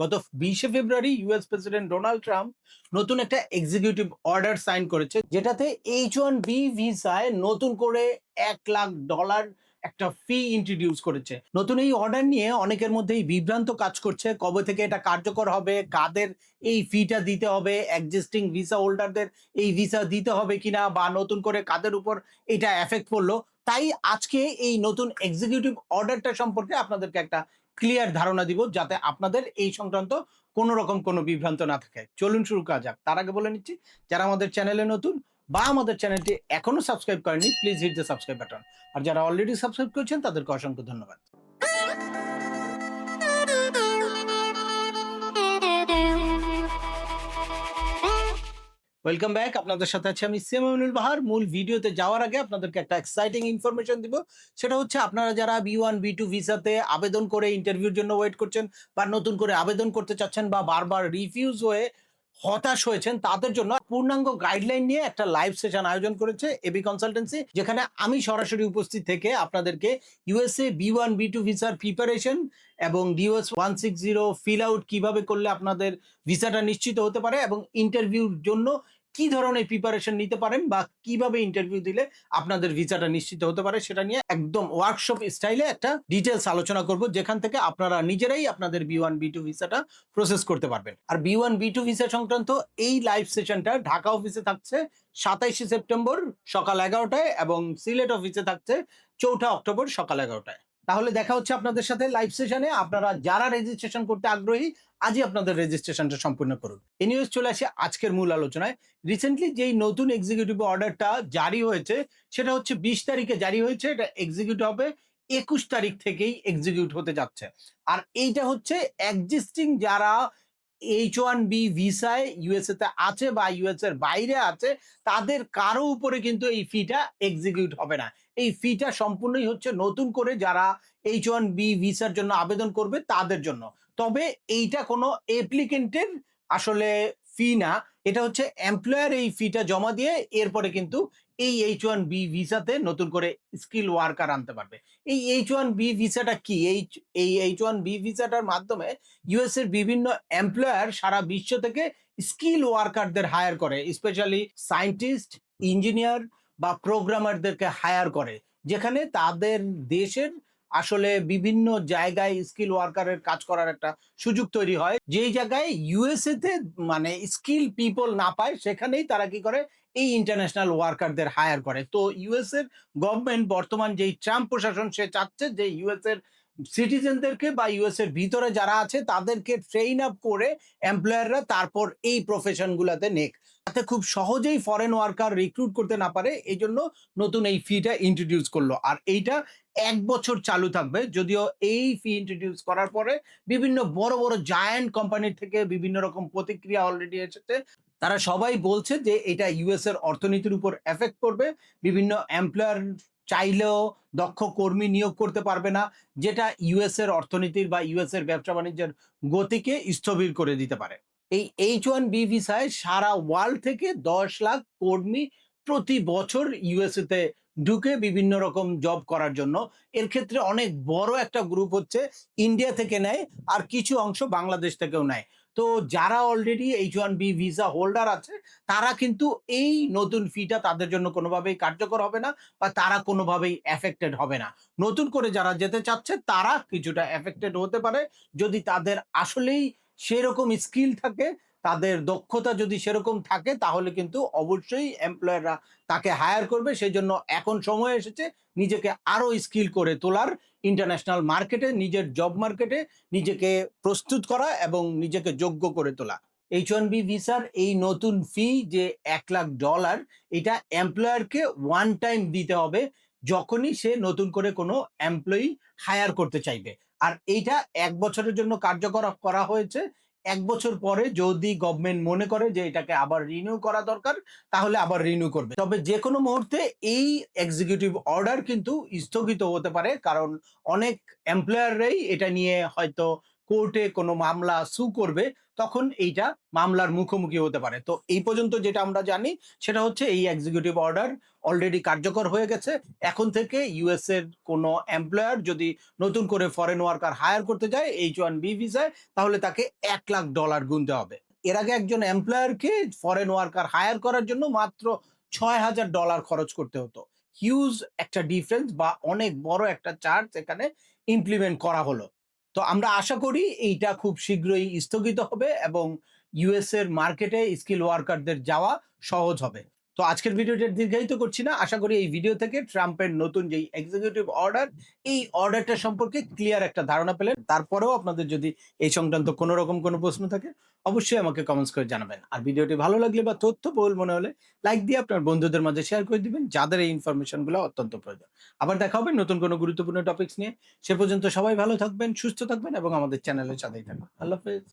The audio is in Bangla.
গত বিশে February US president Donald Trump নতুন একটা এক্সিকিউটিভ অর্ডার সাইন করেছে, যেটাতে এইচ ওয়ান বি ভিসায় নতুন করে এক লাখ ডলার একটা ফি ইন্ট্রোডিউস করেছে। নতুন এই অর্ডার নিয়ে অনেকের মধ্যেই বিভ্রান্ত কাজ করছে, কবে থেকে এটা কার্যকর হবে, কাদের এই ফিটা দিতে হবে এক্সিস্টিং ভিসা হোল্ডারদের এই ভিসা দিতে হবে কিনা, বা নতুন করে কাদের উপর এটা এফেক্ট পড়ল। তাই আজকে এই নতুন এক্সিকিউটিভ অর্ডারটা সম্পর্কে আপনাদেরকে একটা ক্লিয়ার ধারণা দিব যাতে আপনাদের এই সংক্রান্ত কোনো রকম কোনো বিভ্রান্ত না থাকে। চলুন শুরু করা যাক। তার আগে বলে নিচ্ছি, যারা আমাদের চ্যানেলে নতুন বা আমাদের চ্যানেলটি এখনও সাবস্ক্রাইব করেনি please hit the subscribe button আর যারা অলরেডি সাবস্ক্রাইব করেছেন, তাদেরকে অসংখ্য ধন্যবাদ। ওয়েলকাম ব্যাক আপনাদের সাথে আছি আমি সিয়ামুল বাহার মূল ভিডিওতে যাওয়ার আগে আপনাদেরকে একটা এক্সাইটিং ইনফরমেশন দিব। সেটা হচ্ছে আপনারা যারা বি ওয়ান বি টু ভিসাতে আবেদন করে ইন্টারভিউর জন্য ওয়েট করছেন বা নতুন করে আবেদন করতে চাচ্ছেন বা বারবার রিফিউজ হয়ে হতাশ হয়েছেন, তাদের জন্য পূর্ণাঙ্গ গাইডলাইন নিয়ে একটা লাইভ সেশন আয়োজন করেছে এবি কনসালটেন্সি যেখানে আমি সরাসরি উপস্থিত থেকে আপনাদেরকে USA B one B two ভিসার প্রিপারেশন এবং DOS one six zero fill out কীভাবে করলে আপনাদের ভিসাটা নিশ্চিত হতে পারে এবং ইন্টারভিউর জন্য কি ধরনের প্রিপারেশন নিতে পারেন বা কীভাবে ইন্টারভিউ দিলে আপনাদের ভিসাটা নিশ্চিত হতে পারে সেটা নিয়ে একদম ওয়ার্কশপ স্টাইলে একটা ডিটেলস আলোচনা করব, যেখান থেকে আপনারা নিজেরাই আপনাদের বি ওয়ান বি টু ভিসাটা প্রসেস করতে পারবেন। আর B one B two visa সংক্রান্ত এই লাইভ সেশনটা ঢাকা অফিসে থাকছে সাতাইশে সেপ্টেম্বর সকাল এগারোটায় এবং সিলেট অফিসে থাকছে চৌঠা অক্টোবর সকাল এগারোটায়। তাহলে দেখা হচ্ছে আপনাদের সাথে লাইভ সেশনে আপনারা যারা রেজিস্ট্রেশন করতে আগ্রহী, আজই আপনাদের রেজিস্ট্রেশনটা সম্পূর্ণ করুন। এনিওয়েজ চলে আসে আজকের মূল আলোচনায়। রিসেন্টলি যেই নতুন এক্সিকিউটিভ অর্ডারটা জারি হয়েছে, সেটা হচ্ছে বিশ তারিখে জারি হয়েছে। এটা এক্সিকিউট হবে একুশ তারিখ থেকেই এক্সিকিউট হতে যাচ্ছে। আর এইটা হচ্ছে এক্সিস্টিং যারা এইচ ওয়ান বি ভিসায় ইউএসএ তে আছে বা ইউএস এর বাইরে আছে, তাদের কারও উপরে কিন্তু এই ফিটা এক্সিকিউট হবে না। এই ফিটা সম্পূর্ণই হচ্ছে নতুন করে যারা এইচ ওয়ান বি ভিসার জন্য আবেদন করবে তাদের জন্য। তবে এইটা কোনো অ্যাপ্লিকেন্টের আসলে ফি না। এটা হচ্ছে এমপ্লয়ার এই ফিটা জমা দিয়ে এরপরে কিন্তু এই এইচ ওয়ান বি ভিসাতে নতুন করে স্কিল ওয়ার্কার আনতে পারবে। এই এইচ ওয়ান বি ভিসাটা কি? এই এই এইচ ওয়ান বি ভিসাটার মাধ্যমে ইউএস এর বিভিন্ন এমপ্লয়ার সারা বিশ্ব থেকে স্কিল ওয়ার্কারদের হায়ার করে স্পেশালি সায়েন্টিস্ট ইঞ্জিনিয়ার বা প্রোগ্রামারদেরকে হায়ার করে। যেখানে তাদের দেশের আসলে বিভিন্ন জায়গায় স্কিল ওয়ার্কারের কাজ করার একটা সুযোগ তৈরি হয়। যেই জায়গায় ইউএসএ তে মানে স্কিল পিপল না পায়, সেখানেই তারা কি করে? এই ইন্টারন্যাশনাল ওয়ার্কারদের হায়ার করে। তো ইউএস এর গভর্নমেন্ট বর্তমান যেই ট্রাম্প প্রশাসন, সে চাচ্ছে যে ইউএস এর সিটিজেনদেরকে বা ইউএস এর ভিতরে যারা আছে, তাদেরকে ট্রেন আপ করে এমপ্লয়াররা তারপর এই প্রফেশন গুলাতে নেক। যাতে খুব সহজেই ফরেন ওয়ার্কার রিক্রুট করতে না পারে এই জন্য নতুন এই ফিটা ইন্ট্রোডিউস করল। আর এইটা এক বছর চালু থাকবে, যদিও এই ফি ইন্ট্রোডিউস করার পরে বিভিন্ন বড় বড় জায়ান্ট কোম্পানির থেকে বিভিন্ন রকম প্রতিক্রিয়া অলরেডি এসেছে। তারা সবাই বলছে যে এটা ইউএস এর অর্থনীতির উপর এফেক্ট করবে। বিভিন্ন এমপ্লয়ার চাইলেও দক্ষ কর্মী নিয়োগ করতে পারবে না, যেটা ইউএস এর অর্থনীতির বা ইউএস এর ব্যবসা বাণিজ্যের গতিকে স্থবির করে দিতে পারে। এই এইচ ওয়ান বি ভিসায় সারা ওয়ার্ল্ড থেকে দশ লাখ কর্মী প্রতি বছর ইউএসএ তে ঢুকে বিভিন্ন রকম জব করার জন্য। এর ক্ষেত্রে অনেক বড় একটা গ্রুপ হচ্ছে ইন্ডিয়া থেকে নেয় আর কিছু অংশ বাংলাদেশ থেকেও নেয়। তো যারা already H one B visa holder আছে, তারা কিন্তু এই নতুন ফিটা তাদের জন্য কোনোভাবেই কার্যকর হবে না বা তারা কোনোভাবেই এফেক্টেড হবে না। নতুন করে যারা যেতে চাচ্ছে, তারা কিছুটা এফেক্টেড হতে পারে। যদি তাদের আসলেই সেরকম স্কিল থাকে তাদের দক্ষতা যদি সেরকম থাকে, তাহলে কিন্তু অবশ্যই এমপ্লয়াররা তাকে হায়ার করবে। সেই জন্য এখন সময় এসেছে নিজেকে আরও স্কিল করে তোলার। ইন্টারন্যাশনাল মার্কেটে নিজের জব মার্কেটে নিজেকে প্রস্তুত করা এবং নিজেকে যোগ্য করে তোলা। এইচ ওয়ান বি ভিসার এই নতুন ফি যে এক লাখ ডলার এটা এমপ্লয়ারকে ওয়ান টাইম দিতে হবে যখনই সে নতুন করে কোনো এমপ্লয়ি হায়ার করতে চাইবে। আর এইটা এক বছরের জন্য কার্যকর করা হয়েছে। এক বছর পরে যদি গভর্নমেন্ট মনে করে যে এটাকে আবার রিনিউ করা দরকার, তাহলে আবার রিনিউ করবে। তবে যে কোনো মুহূর্তে এই এক্সিকিউটিভ অর্ডার কিন্তু স্থগিত হতে পারে, কারণ অনেক এমপ্লয়াররাই এটা নিয়ে হয়তো কোর্টে কোনো মামলা সু করবে। তখন এইটা মামলার মুখোমুখি হতে পারে। তো এই পর্যন্ত যেটা আমরা জানি, সেটা হচ্ছে এই এক্সিকিউটিভ অর্ডার অলরেডি কার্যকর হয়ে গেছে। এখন থেকে ইউএস এর কোনো এমপ্লয়ার যদি নতুন করে ফরেন ওয়ার্কার হায়ার করতে যায় এইচ ওয়ান বি ভিসায় তাহলে তাকে এক লাখ ডলার গুনতে হবে। এর আগে একজন এমপ্লয়ারকে ফরেন ওয়ার্কার হায়ার করার জন্য মাত্র ছয় হাজার ডলার খরচ করতে হতো। হিউজ একটা ডিফারেন্স বা অনেক বড় একটা চার্জ এখানে ইমপ্লিমেন্ট করা হলো। তো আমরা আশা করি এইটা খুব শীঘ্রই স্থগিত হবে এবং ইউএস এর মার্কেটে স্কিল ওয়ার্কারদের যাওয়া সহজ হবে। তো আজকের ভিডিওটা দীর্ঘায়িত করছি না। আশা করি এই ভিডিও থেকে ট্রাম্পের নতুন যেই এক্সিকিউটিভ অর্ডার এই অর্ডারটা সম্পর্কে ক্লিয়ার একটা ধারণা পেলেন। তারপরেও আপনাদের যদি এই সংক্রান্ত কোনো রকম কোনো প্রশ্ন থাকে, অবশ্যই আমাকে কমেন্টস করে জানাবেন। আর ভিডিওটি ভালো লাগলে বা তথ্য তথ্যবহুল মনে হলে লাইক দিয়ে আপনার বন্ধুদের মাঝে শেয়ার করে দিবেন, যাদের এই ইনফরমেশনগুলো অত্যন্ত প্রয়োজন। আবার দেখা হবে নতুন কোনো গুরুত্বপূর্ণ টপিকস নিয়ে। সে পর্যন্ত সবাই ভালো থাকবেন, সুস্থ থাকবেন এবং আমাদের চ্যানেলের সাথেই থাকবেন। আল্লাহ হাফেজ।